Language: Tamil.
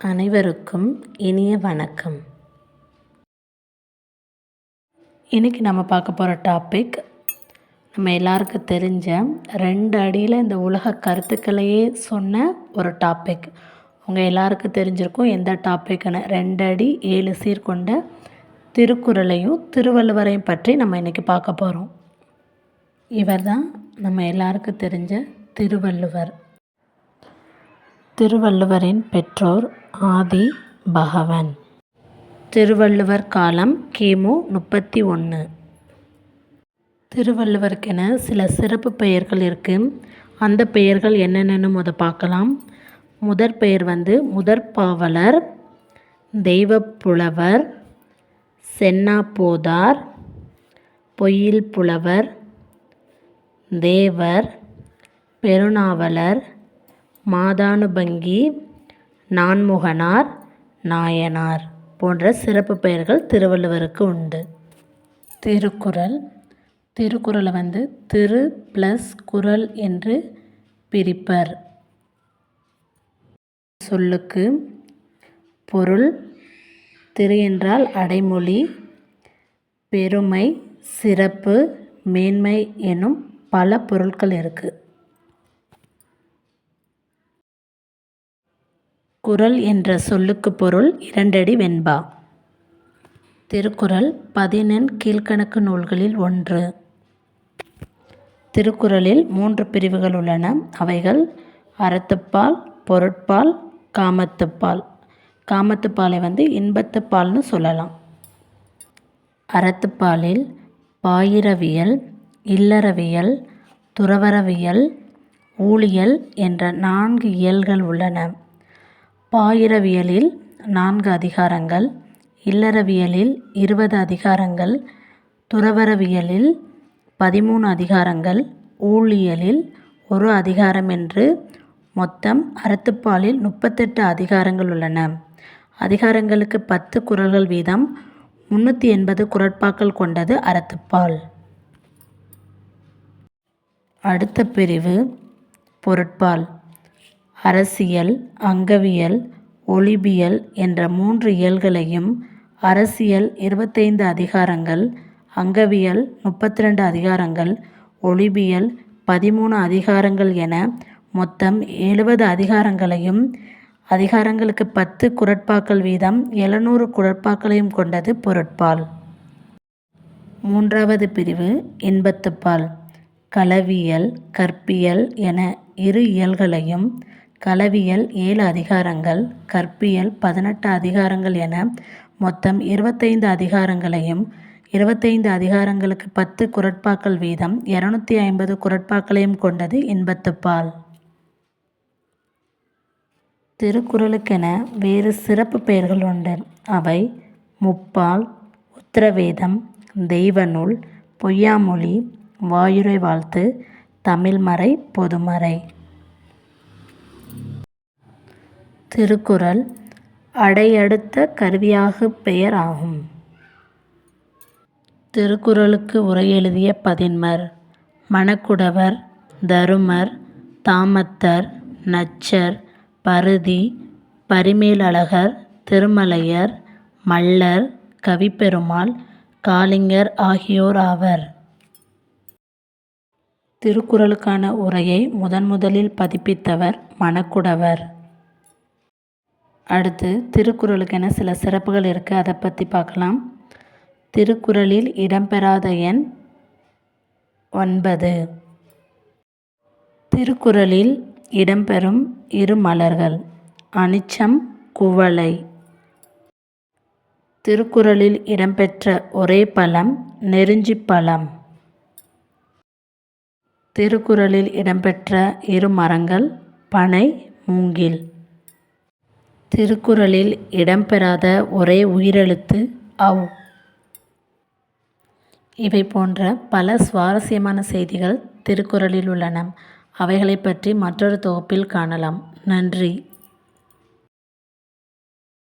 அனைவருக்கும் இனிய வணக்கம். இன்றைக்கி நம்ம பார்க்க போகிற டாபிக் நம்ம எல்லாருக்கும் தெரிஞ்ச ரெண்டு அடியில் இந்த உலக கருத்துக்களையே சொன்ன ஒரு டாபிக் உங்கள் எல்லாருக்கும் தெரிஞ்சிருக்கும் எந்த டாப்பிக்குன்னு ரெண்டு அடி ஏழு சீர் கொண்ட திருக்குறளையும் திருவள்ளுவரையும் பற்றி நம்ம இன்றைக்கி பார்க்க போகிறோம் இவர் தான் நம்ம எல்லாருக்கும் தெரிஞ்ச திருவள்ளுவர். திருவள்ளுவரின் பெற்றோர் ஆதி பகவன். திருவள்ளுவர் காலம் கிமு முப்பத்தி ஒன்று திருவள்ளுவருக்கென சில சிறப்பு பெயர்கள் இருக்குது அந்த பெயர்கள் என்னென்னு முத பார்க்கலாம். முதற் பெயர் வந்து முதற்பாவலர் தெய்வப்புலவர் சென்னா போதார் பொய்யில் புலவர் தேவர் பெருநாவலர் மாதானுபங்கி நான்முகனார் நாயனார் போன்ற சிறப்பு பெயர்கள் திருவள்ளுவருக்கு உண்டு. திருக்குறள். திருக்குறளை வந்து திரு ப்ளஸ் குறள் என்று பிரிப்பர். சொல்லுக்கு பொருள் திரு என்றால் அடைமொழி பெருமை சிறப்பு மேன்மை எனும் பல பொருட்கள் இருக்குது குறள் என்ற சொல்லுக்கு பொருள் இரண்டடி வெண்பா. திருக்குறள் பதினெண் கீழ்கணக்கு நூல்களில் ஒன்று. திருக்குறளில் மூன்று பிரிவுகள் உள்ளன. அவைகள் அறத்துப்பால் பொருட்பால் காமத்துப்பால். காமத்துப்பாலை வந்து இன்பத்துப்பால்னு சொல்லலாம். அறத்துப்பாலில் பாயிரவியல் இல்லறவியல் துறவறவியல் ஊழியல் என்ற நான்கு இயல்கள் உள்ளன. பாயிரவியலில் நான்கு அதிகாரங்கள் இல்லறவியலில் இருபது அதிகாரங்கள் துறவறவியலில் பதிமூணு அதிகாரங்கள் ஊழியலில் ஒரு அதிகாரம் என்று மொத்தம் அறத்துப்பாலில் முப்பத்தெட்டு அதிகாரங்கள் உள்ளன. அதிகாரங்களுக்கு பத்து குரல்கள் வீதம் முன்னூற்றி எண்பது குரட்பாக்கள் கொண்டது அறத்துப்பால். அடுத்த பிரிவு பொருட்பால். அரசியல் அங்கவியல் ஒளிபியல் என்ற மூன்று இயல்களையும் அரசியல் இருபத்தைந்து அதிகாரங்கள் அங்கவியல் முப்பத்தி ரெண்டு அதிகாரங்கள் ஒளிபியல் பதிமூணு அதிகாரங்கள் என மொத்தம் எழுபது அதிகாரங்களையும் அதிகாரங்களுக்கு பத்து குரட்பாக்கள் வீதம் எழுநூறு குரட்பாக்களையும் கொண்டது பொருட்பால். மூன்றாவது பிரிவு இன்பத்துப்பால். களவியல் கற்பியல் என இரு இயல்களையும் களவியல் ஏழு அதிகாரங்கள் கற்பியல் பதினெட்டு அதிகாரங்கள் என மொத்தம் இருபத்தைந்து அதிகாரங்களையும் இருபத்தைந்து அதிகாரங்களுக்கு பத்து குரட்பாக்கள் வீதம் இரநூத்தி ஐம்பது குரட்பாக்களையும் கொண்டது இன்பத்துப்பால் திருக்குறளுக்கென வேறு சிறப்பு பெயர்கள் உண்டு. அவை முப்பால் உத்திரவேதம் தெய்வநூல் பொய்யாமொழி வாயுரை வாழ்த்து தமிழ்மறை பொதுமறை. திருக்குறள் அடையடுத்த கருவியாக பெயர் ஆகும். திருக்குறளுக்கு உரை எழுதிய பதின்மர் மணக்குடவர் தருமர் தாமத்தர் நச்சர் பருதி பரிமேலழகர் திருமலையர் மல்லர் கவிப்பெருமாள் காளிங்கர் ஆகியோர் ஆவர். திருக்குறளுக்கான உரையை முதன் முதலில் பதிப்பித்தவர் மணக்குடவர். அடுத்து திருக்குறளுக்கென சில சிறப்புகள் இருக்குது அதை பற்றி பார்க்கலாம் திருக்குறளில் இடம்பெறாத எண் ஒன்பது. திருக்குறளில் இடம்பெறும் இரு மலர்கள். அனிச்சம் குவளை. திருக்குறளில் இடம்பெற்ற ஒரே பழம் நெருஞ்சி பழம். திருக்குறளில் இடம்பெற்ற இரு மரங்கள் பனை மூங்கில். திருக்குறளில் இடம்பெறாத ஒரே உயிரெழுத்து அவ். இவை போன்ற பல சுவாரஸ்யமான செய்திகள் திருக்குறளில் உள்ளன. அவைகளை பற்றி மற்றொரு தொகுப்பில் காணலாம். நன்றி.